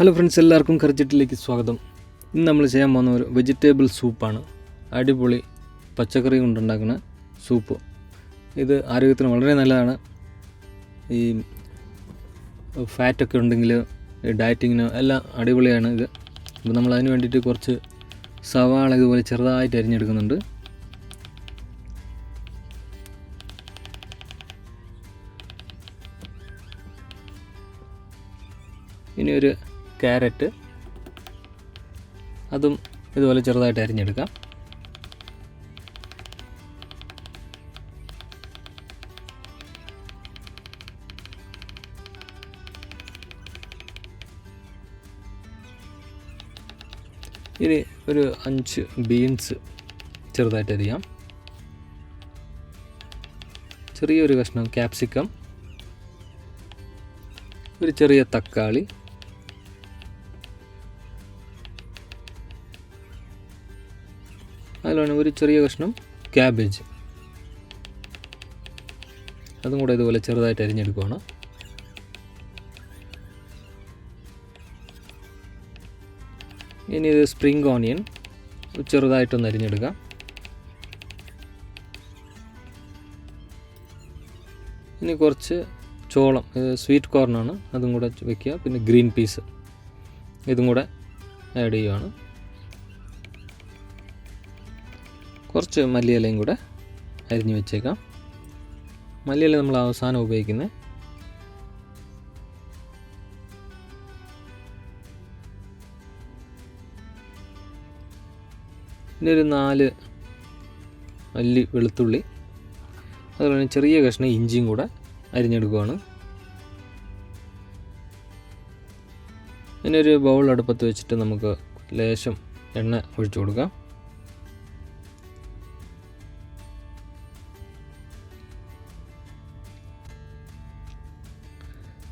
Hello friends എല്ലാവർക്കും കറിച്ചിട്ടിലേക്ക് സ്വാഗതം. ഇന്ന് നമ്മൾ ചെയ്യാൻ പോകുന്ന ഒരു വെജിറ്റബിൾ സൂപ്പാണ് അടിപൊളി പച്ചക്കറി കൊണ്ടുണ്ടാക്കുന്ന സൂപ്പ് ഇത് ആരോഗ്യത്തിന് വളരെ നല്ലതാണ്. ഈ ഫാറ്റൊക്കെ ഉണ്ടെങ്കിൽ ഡയറ്റിങ്ങിന് എല്ലാം അടിപൊളിയാണ് ഇത്. അപ്പോൾ നമ്മൾ അതിന് വേണ്ടിയിട്ട് കുറച്ച് സവാള ഇതുപോലെ ചെറുതായിട്ട് അരിഞ്ഞെടുക്കുന്നുണ്ട്. ഇനി ഒരു ക്യാരറ്റ്. അതും ഇതുപോലെ ചെറുതായിട്ട് അരിഞ്ഞെടുക്കാം. ഇനി ഒരു അഞ്ച് ബീൻസ് ചെറുതായിട്ട് അരിയാം. ചെറിയൊരു കഷ്ണം ക്യാപ്സിക്കം. ഒരു ചെറിയ തക്കാളി. അതിലാണ് ഒരു ചെറിയ കഷ്ണം ക്യാബേജ്. അതും കൂടെ ഇതുപോലെ ചെറുതായിട്ട് അരിഞ്ഞെടുക്കുകയാണ് ഇനി ഇത് സ്പ്രിംഗ് ഓണിയൻ ചെറുതായിട്ടൊന്ന് അരിഞ്ഞെടുക്കാം. ഇനി കുറച്ച് ചോളം സ്വീറ്റ് കോർണാണ് അതും കൂടെ വെക്കുക. പിന്നെ ഗ്രീൻ പീസ് ഇതും കൂടെ ആഡ് ചെയ്യുകയാണ് കുറച്ച് മല്ലിയിലയും കൂടെ അരിഞ്ഞു വെച്ചേക്കാം. മല്ലിയില നമ്മൾ അവസാനം ഉപയോഗിക്കുന്നത് പിന്നെ ഒരു നാല് അല്ലി വെളുത്തുള്ളി അതുപോലെ ചെറിയ കഷ്ണം ഇഞ്ചിയും കൂടെ അരിഞ്ഞെടുക്കുകയാണ് പിന്നെ ഒരു ബൗൾ അടുപ്പത്ത് വെച്ചിട്ട് നമുക്ക് ലേശം എണ്ണ ഒഴിച്ചു കൊടുക്കാം.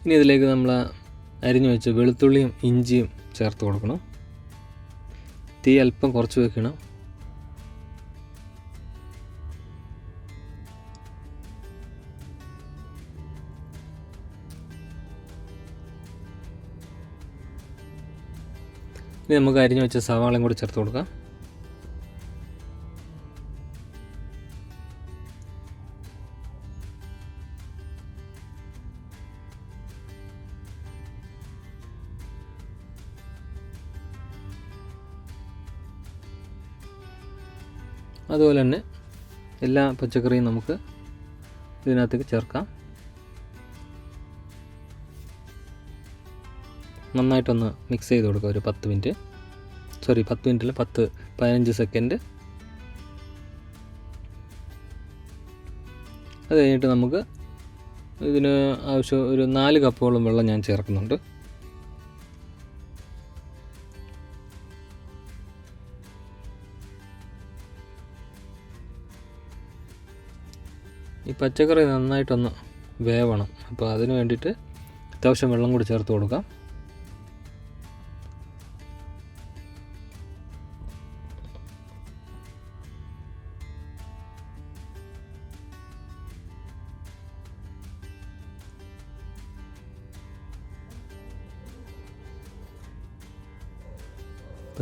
ഇനി ഇതിലേക്ക് നമ്മൾ അരിഞ്ഞു വെച്ച് വെളുത്തുള്ളിയും ഇഞ്ചിയും ചേർത്ത് കൊടുക്കണം. തീ അല്പം കുറച്ച് വെക്കണം. ഇനി നമുക്ക് അരിഞ്ഞു വെച്ച സവാളയും കൂടി ചേർത്ത് കൊടുക്കാം. അതുപോലെ തന്നെ എല്ലാ പച്ചക്കറിയും നമുക്ക് ഇതിനകത്തേക്ക് ചേർക്കാം. നന്നായിട്ടൊന്ന് മിക്സ് ചെയ്ത് കൊടുക്കുക ഒരു പത്ത് മിനിറ്റ് സോറി പത്ത് മിനിറ്റിൽ പത്ത് പതിനഞ്ച് സെക്കൻഡ് അത് കഴിഞ്ഞിട്ട് നമുക്ക് ഇതിന് ആവശ്യം ഒരു നാല് കപ്പോളം വെള്ളം ഞാൻ ചേർക്കുന്നുണ്ട്. ഈ പച്ചക്കറി നന്നായിട്ടൊന്ന് വേവണം. അപ്പോൾ അതിന് വേണ്ടിയിട്ട് അത്യാവശ്യം വെള്ളം കൂടി ചേർത്ത് കൊടുക്കാം.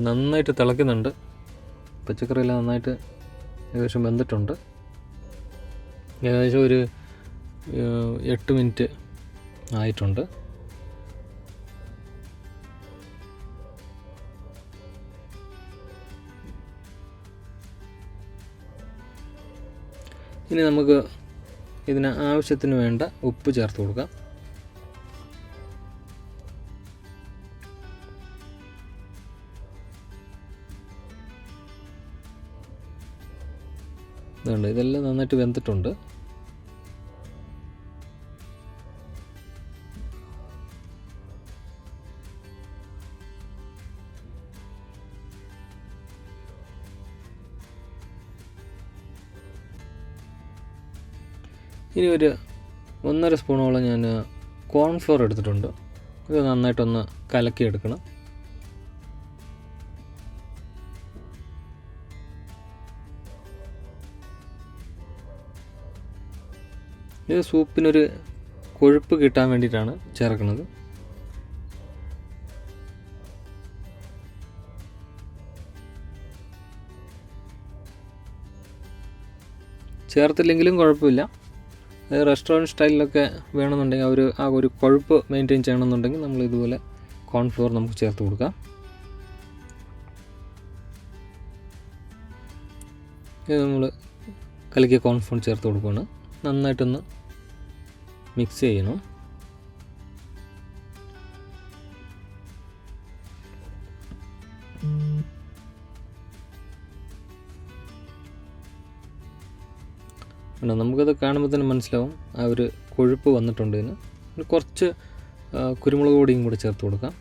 നന്നായിട്ട് തിളക്കുന്നുണ്ട് പച്ചക്കറിയെല്ലാം നന്നായിട്ട് ഏകദേശം വെന്തിട്ടുണ്ട്. ഏകദേശം ഒരു എട്ട് മിനിറ്റ് ആയിട്ടുണ്ട്. ഇനി നമുക്ക് ഇതിന് ആവശ്യത്തിന് വേണ്ട ഉപ്പ് ചേർത്ത് കൊടുക്കാം. ഇതുണ്ട്. ഇതെല്ലാം നന്നായിട്ട് വെന്തിട്ടുണ്ട്. ഇനി ഒരു ഒന്നര സ്പൂണോളം ഞാൻ കോൺഫ്ലോർ എടുത്തിട്ടുണ്ട്. ഇത് നന്നായിട്ടൊന്ന് കലക്കിയെടുക്കണം. ഇത് സൂപ്പിനൊരു കൊഴുപ്പ് കിട്ടാൻ വേണ്ടിയിട്ടാണ് ചേർക്കുന്നത്. ചേർത്തില്ലെങ്കിലും കുഴപ്പമില്ല. റെസ്റ്റോറന്റ് സ്റ്റൈലിലൊക്കെ വേണമെന്നുണ്ടെങ്കിൽ അവർ ആ ഒരു കൊഴുപ്പ് മെയിന്റെയിൻ ചെയ്യണമെന്നുണ്ടെങ്കിൽ നമ്മൾ ഇതുപോലെ കോൺഫ്ലോർ നമുക്ക് ചേർത്ത് കൊടുക്കാം. ഇത് നമ്മൾ കലക്കിയ കോൺഫ്ലോർ ചേർത്ത് കൊടുക്കുകയാണ് നന്നായിട്ടൊന്ന് മിക്സ് കണ്ടോ നമുക്കത് കാണുമ്പോൾ തന്നെ മനസ്സിലാവും. ആ ഒരു കൊഴുപ്പ് വന്നിട്ടുണ്ട് ഇതിന്. കുറച്ച് കുരുമുളക് പൊടിയും കൂടി ചേർത്ത് കൊടുക്കാം.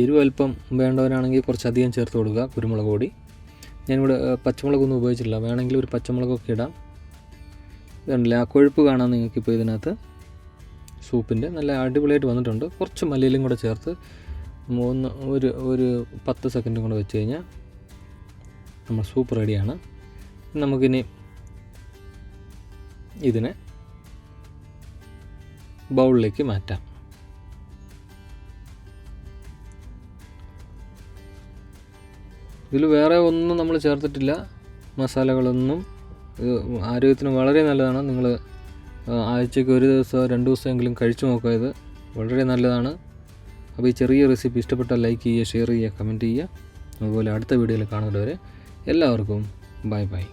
എരിവ് അല്പം വേണ്ടവരാണെങ്കിൽ കുറച്ചധികം ചേർത്ത് കൊടുക്കുക കുരുമുളക് പൊടി. ഞാനിവിടെ പച്ചമുളകൊന്നും ഉപയോഗിച്ചിട്ടില്ല. വേണമെങ്കിൽ ഒരു പച്ചമുളകൊക്കെ ഇടാം. ഇതുണ്ടല്ലേ ആ കൊഴുപ്പ് കാണാൻ നിങ്ങൾക്കിപ്പോൾ ഇതിനകത്ത് സൂപ്പിന്റെ നല്ല അടിപൊളിയായിട്ട് വന്നിട്ടുണ്ട്. കുറച്ച് മല്ലിയിലും കൂടെ ചേർത്ത് മൂന്ന് ഒരു ഒരു പത്ത് സെക്കൻഡും കൂടെ വെച്ച് കഴിഞ്ഞാൽ നമ്മൾ സൂപ്പ് റെഡിയാണ്. നമുക്കിനി ഇതിനെ ബൗളിലേക്ക് മാറ്റാം. ഇതിൽ വേറെ ഒന്നും നമ്മൾ ചേർത്തിട്ടില്ല. മസാലകളൊന്നും. ഇത് ആരോഗ്യത്തിന് വളരെ നല്ലതാണ്. നിങ്ങൾ ആഴ്ചയ്ക്ക് ഒരു ദിവസം രണ്ട് ദിവസമെങ്കിലും കഴിച്ചു നോക്കുക ഇത്. വളരെ നല്ലതാണ്. അപ്പോൾ ഈ ചെറിയ റെസിപ്പി ഇഷ്ടപ്പെട്ടാൽ ലൈക്ക് ചെയ്യുക ഷെയർ ചെയ്യുക കമന്റ് ചെയ്യുക. അതുപോലെ അടുത്ത വീഡിയോയിൽ കാണുന്നവരെ എല്ലാവർക്കും ബൈ ബൈ.